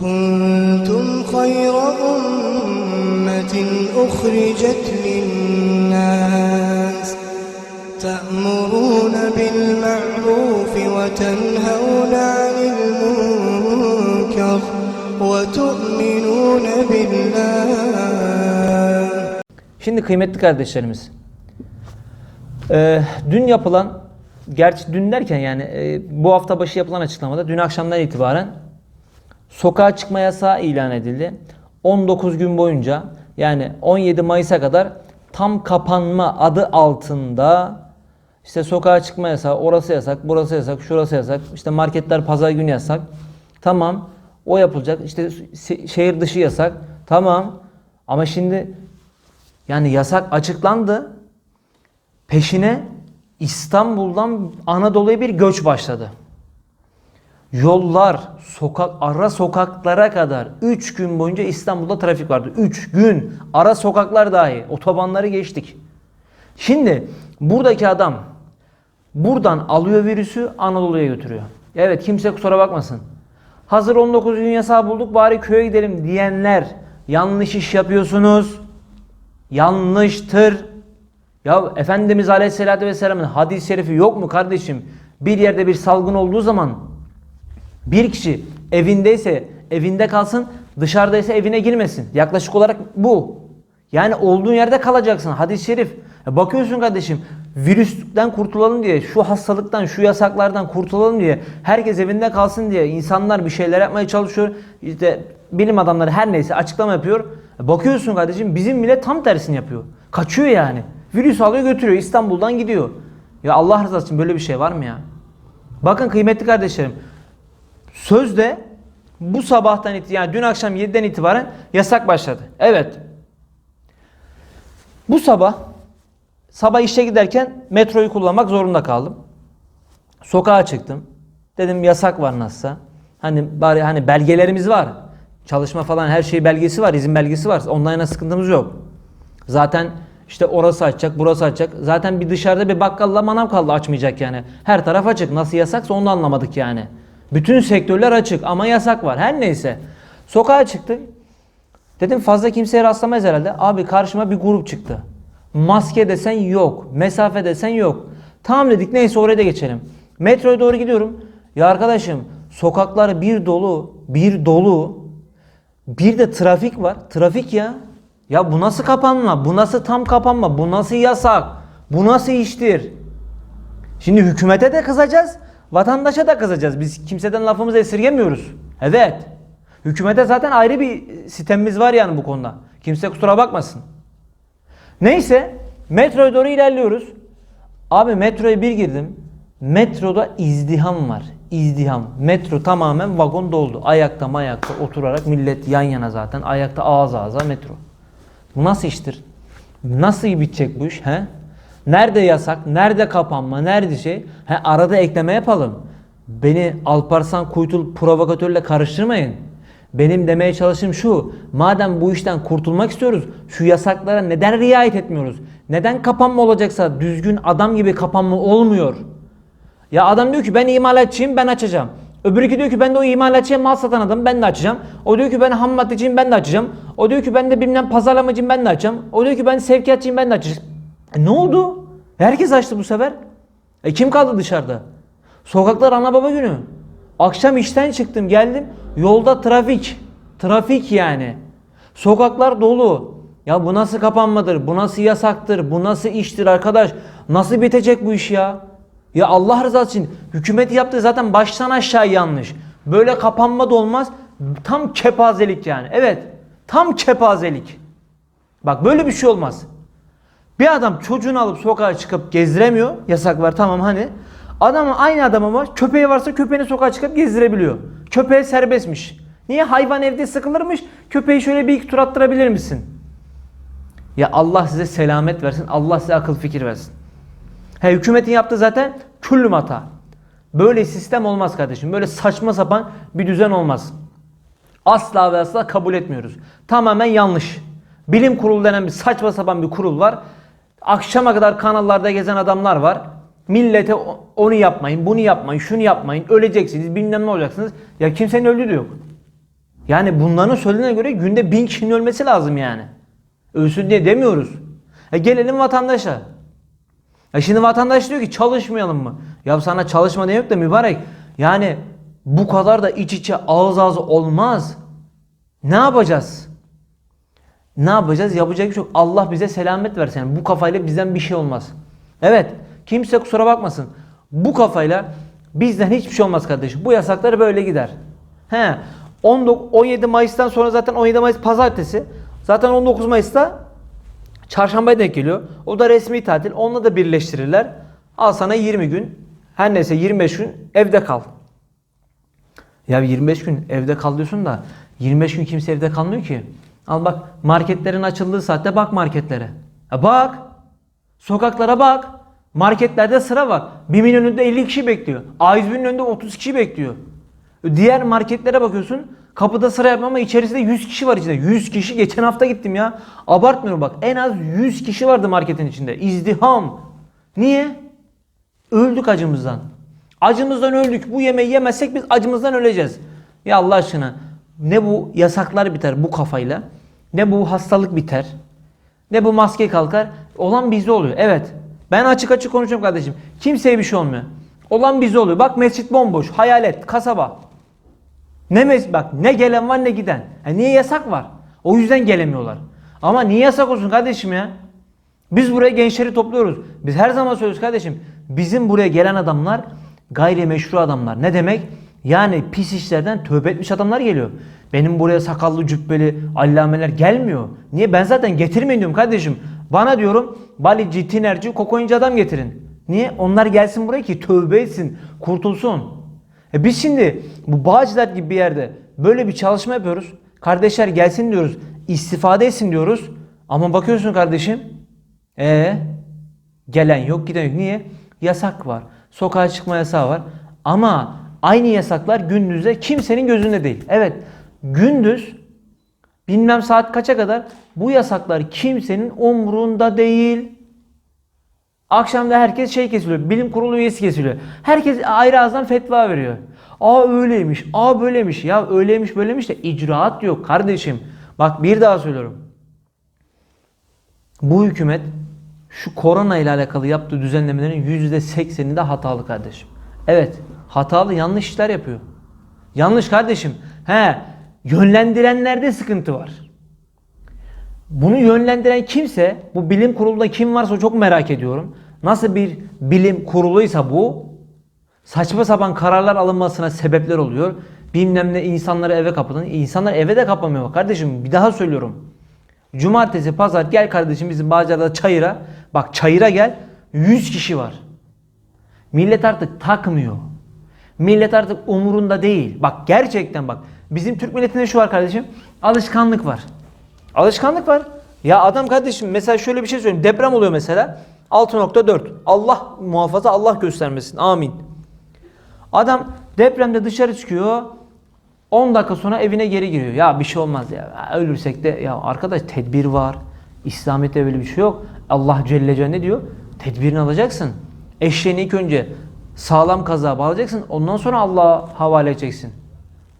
كنتم خير أمة أخرجت للناس تأمرون بالمعروف وتنهون عن المنكر وتؤمنون بالله Şimdi kıymetli kardeşlerimiz, e, dün yapılan, gerçi dün derken yani e, bu hafta başı yapılan açıklamada dün akşamdan itibaren sokağa çıkma yasağı ilan edildi. 19 gün boyunca yani 17 Mayıs'a kadar tam kapanma adı altında işte sokağa çıkma yasağı, orası yasak, burası yasak, şurası yasak, işte marketler pazar günü yasak. Tamam o yapılacak. İşte şehir dışı yasak. Tamam ama şimdi yani yasak açıklandı. Peşine İstanbul'dan Anadolu'ya bir göç başladı. Yollar, sokak, ara sokaklara kadar 3 gün boyunca İstanbul'da trafik vardı. 3 gün. Ara sokaklar dahi. Otobanları geçtik. Şimdi buradaki adam buradan alıyor virüsü Anadolu'ya götürüyor. Evet kimse kusura bakmasın. Hazır 19 gün yasağı bulduk bari köye gidelim diyenler yanlış iş yapıyorsunuz. Yanlıştır. Ya Efendimiz Aleyhisselatü Vesselam'ın hadis-i şerifi yok mu kardeşim? Bir yerde bir salgın olduğu zaman bir kişi evindeyse evinde kalsın, dışarıdaysa evine girmesin. Yaklaşık olarak bu. Yani olduğun yerde kalacaksın. Hadis-i şerif. Ya bakıyorsun kardeşim virüsten kurtulalım diye, şu hastalıktan, şu yasaklardan kurtulalım diye, herkes evinde kalsın diye insanlar bir şeyler yapmaya çalışıyor. İşte bilim adamları her neyse açıklama yapıyor. Bakıyorsun kardeşim bizim millet tam tersini yapıyor. Kaçıyor yani. Virüs alıyor götürüyor İstanbul'dan gidiyor. Ya Allah rızası için böyle bir şey var mı ya? Bakın kıymetli kardeşlerim. Sözde bu sabahtan itibaren yani dün akşam 7'den itibaren yasak başladı. Evet. Bu sabah sabah işe giderken metroyu kullanmak zorunda kaldım. Sokağa çıktım. Dedim yasak var nasılsa. Hani bari hani belgelerimiz var. Çalışma falan her şey belgesi var, izin belgesi var. Yana sıkıntımız yok. Zaten işte orası açacak, burası açacak. Zaten bir dışarıda bir bakkalla manav kaldı açmayacak yani. Her taraf açık. Nasıl yasaksa onu anlamadık yani. Bütün sektörler açık ama yasak var. Her neyse. Sokağa çıktık. Dedim fazla kimseye rastlamayız herhalde. Abi karşıma bir grup çıktı. Maske desen yok. Mesafe desen yok. Tamam dedik neyse oraya da geçelim. Metroya doğru gidiyorum. Ya arkadaşım sokaklar bir dolu. Bir dolu. Bir de trafik var. Trafik ya. Ya bu nasıl kapanma? Bu nasıl tam kapanma? Bu nasıl yasak? Bu nasıl iştir? Şimdi hükümete de kızacağız. Vatandaşa da kızacağız. Biz kimseden lafımızı esirgemiyoruz. Evet. Hükümete zaten ayrı bir sistemimiz var yani bu konuda. Kimse kusura bakmasın. Neyse metroya doğru ilerliyoruz. Abi metroya bir girdim. Metroda izdiham var. İzdiham. Metro tamamen vagon doldu. Ayakta mayakta oturarak millet yan yana zaten. Ayakta ağız ağza metro. Bu nasıl iştir? Nasıl bitecek bu iş? He? Nerede yasak? Nerede kapanma? Nerede şey? He, arada ekleme yapalım. Beni Alparslan Kuytul provokatörle karıştırmayın. Benim demeye çalıştığım şu. Madem bu işten kurtulmak istiyoruz, şu yasaklara neden riayet etmiyoruz? Neden kapanma olacaksa düzgün adam gibi kapanma olmuyor? Ya adam diyor ki ben imalatçıyım ben açacağım. Öbürü diyor ki ben de o imalatçıya mal satan adamım ben de açacağım. O diyor ki ben ham maddeciyim ben de açacağım. O diyor ki ben de bilmem pazarlamacıyım ben de açacağım. O diyor ki ben sevkiyatçıyım ben de açacağım. E ne oldu? Herkes açtı bu sefer. E kim kaldı dışarıda? Sokaklar ana baba günü. Akşam işten çıktım geldim. Yolda trafik. Trafik yani. Sokaklar dolu. Ya bu nasıl kapanmadır? Bu nasıl yasaktır? Bu nasıl iştir arkadaş? Nasıl bitecek bu iş ya? Ya Allah rızası için hükümet yaptığı zaten baştan aşağı yanlış. Böyle kapanma da olmaz. Tam kepazelik yani. Evet. Tam kepazelik. Bak böyle bir şey olmaz. Bir adam çocuğunu alıp sokağa çıkıp gezdiremiyor. Yasak var tamam hani. Adamın aynı adamı var. Köpeği varsa köpeğini sokağa çıkıp gezdirebiliyor. Köpeği serbestmiş. Niye? Hayvan evde sıkılırmış. Köpeği şöyle bir iki tur attırabilir misin? Ya Allah size selamet versin. Allah size akıl fikir versin. He, hükümetin yaptığı zaten küllüm hata. Böyle sistem olmaz kardeşim. Böyle saçma sapan bir düzen olmaz. Asla ve asla kabul etmiyoruz. Tamamen yanlış. Bilim kurulu denen bir saçma sapan bir kurul var. Akşama kadar kanallarda gezen adamlar var. Millete onu yapmayın, bunu yapmayın, şunu yapmayın, öleceksiniz, bilmem ne olacaksınız. Ya kimsenin öldüğü de yok. Yani bunların söylediğine göre günde bin kişinin ölmesi lazım yani. Ölsün diye demiyoruz. E gelelim vatandaşa. E şimdi vatandaş diyor ki çalışmayalım mı? Ya sana çalışma demek de mübarek. Yani bu kadar da iç içe ağız ağız olmaz. Ne yapacağız? Ne yapacağız? Yapacak bir şey yok. Allah bize selamet versin. Yani bu kafayla bizden bir şey olmaz. Evet. Kimse kusura bakmasın. Bu kafayla bizden hiçbir şey olmaz kardeşim. Bu yasaklar böyle gider. He. 19, 17 Mayıs'tan sonra zaten 17 Mayıs pazartesi. Zaten 19 Mayıs'ta çarşambaya denk geliyor. O da resmi tatil. Onunla da birleştirirler. Al sana 20 gün. Her neyse 25 gün evde kal. Ya 25 gün evde kal diyorsun da 25 gün kimse evde kalmıyor ki. Al bak marketlerin açıldığı saatte bak marketlere. Ya bak. Sokaklara bak. Marketlerde sıra var. BİM'in önünde 50 kişi bekliyor. A101'in önünde 30 kişi bekliyor. Diğer marketlere bakıyorsun. Kapıda sıra yapma ama içerisinde 100 kişi var içinde. 100 kişi geçen hafta gittim ya. Abartmıyorum bak. En az 100 kişi vardı marketin içinde. İzdiham. Niye? Öldük acımızdan. Acımızdan öldük. Bu yemeği yemezsek biz acımızdan öleceğiz. Ya Allah aşkına ne bu yasaklar biter bu kafayla. Ne bu hastalık biter. Ne bu maske kalkar. Olan bizde oluyor. Evet. Ben açık açık konuşuyorum kardeşim. Kimseye bir şey olmuyor. Olan bizde oluyor. Bak mescit bomboş. Hayalet. Kasaba. Ne mes bak ne gelen var ne giden. Ha, niye yasak var? O yüzden gelemiyorlar. Ama niye yasak olsun kardeşim ya? Biz buraya gençleri topluyoruz. Biz her zaman söylüyoruz kardeşim. Bizim buraya gelen adamlar gayrimeşru adamlar. Ne demek? Yani pis işlerden tövbe etmiş adamlar geliyor. Benim buraya sakallı cübbeli allameler gelmiyor. Niye? Ben zaten getirmeyin diyorum kardeşim. Bana diyorum Balici, Tinerci, Kokoyuncu adam getirin. Niye? Onlar gelsin buraya ki tövbe etsin, kurtulsun. E biz şimdi bu Bağcılar gibi bir yerde böyle bir çalışma yapıyoruz. Kardeşler gelsin diyoruz, istifade etsin diyoruz. Ama bakıyorsun kardeşim, e gelen yok, giden yok. Niye? Yasak var. Sokağa çıkma yasağı var. Ama aynı yasaklar gündüzde kimsenin gözünde değil. Evet, gündüz bilmem saat kaça kadar bu yasaklar kimsenin umrunda değil. Akşamda herkes şey kesiliyor. Bilim kurulu üyesi kesiliyor. Herkes ayrı ağızdan fetva veriyor. Aa öyleymiş. Aa böyleymiş. Ya öyleymiş böyleymiş de icraat yok kardeşim. Bak bir daha söylüyorum. Bu hükümet şu korona ile alakalı yaptığı düzenlemelerin %80'inde hatalı kardeşim. Evet hatalı yanlış işler yapıyor. Yanlış kardeşim. He yönlendirenlerde sıkıntı var. Bunu yönlendiren kimse, bu bilim kurulunda kim varsa çok merak ediyorum. Nasıl bir bilim kuruluysa bu, saçma sapan kararlar alınmasına sebepler oluyor. Bilmem ne insanları eve kapatın. İnsanlar eve de kapamıyor. Kardeşim bir daha söylüyorum. Cumartesi, pazar gel kardeşim bizim Bağcılar'da çayıra. Bak çayıra gel. 100 kişi var. Millet artık takmıyor. Millet artık umurunda değil. Bak gerçekten bak. Bizim Türk milletinde şu var kardeşim. Alışkanlık var. Alışkanlık var. Ya adam kardeşim mesela şöyle bir şey söyleyeyim. Deprem oluyor mesela. 6.4. Allah muhafaza Allah göstermesin. Amin. Adam depremde dışarı çıkıyor. 10 dakika sonra evine geri giriyor. Ya bir şey olmaz ya. Ölürsek de ya arkadaş tedbir var. İslamiyet'te böyle bir şey yok. Allah Celle Celle ne diyor? Tedbirini alacaksın. Eşeğini ilk önce sağlam kazağa bağlayacaksın. Ondan sonra Allah'a havale edeceksin.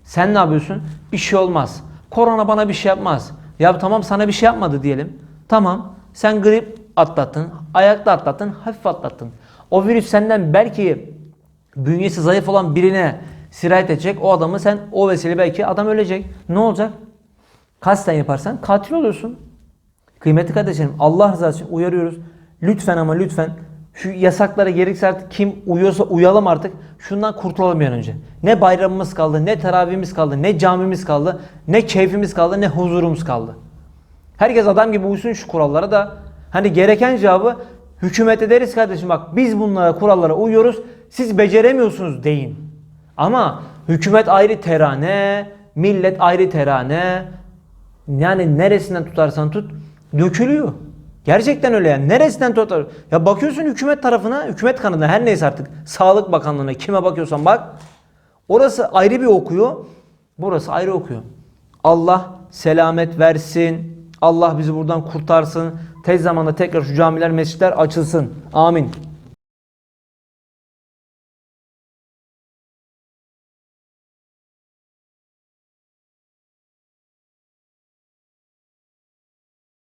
Sen ne yapıyorsun? Bir şey olmaz. Korona bana bir şey yapmaz. Ya tamam sana bir şey yapmadı diyelim. Tamam. Sen grip atlattın. Ayakta atlattın. Hafif atlattın. O virüs senden belki bünyesi zayıf olan birine sirayet edecek. O adamı sen o vesile belki adam ölecek. Ne olacak? Kasten yaparsan katil oluyorsun. Kıymetli kardeşlerim Allah rızası için uyarıyoruz. Lütfen ama lütfen şu yasaklara gerekirse artık kim uyuyorsa uyalım artık. Şundan kurtulalım bir önce. Ne bayramımız kaldı, ne teravihimiz kaldı, ne camimiz kaldı, ne keyfimiz kaldı, ne huzurumuz kaldı. Herkes adam gibi uysun şu kurallara da hani gereken cevabı hükümete deriz kardeşim bak biz bunlara kurallara uyuyoruz siz beceremiyorsunuz deyin. Ama hükümet ayrı terane, millet ayrı terane. Yani neresinden tutarsan tut dökülüyor. Gerçekten öyle yani. Neresinden tutar? Ya bakıyorsun hükümet tarafına, hükümet kanadına her neyse artık. Sağlık Bakanlığı'na kime bakıyorsan bak. Orası ayrı bir okuyor. Burası ayrı okuyor. Allah selamet versin. Allah bizi buradan kurtarsın. Tez zamanda tekrar şu camiler, mescitler açılsın. Amin.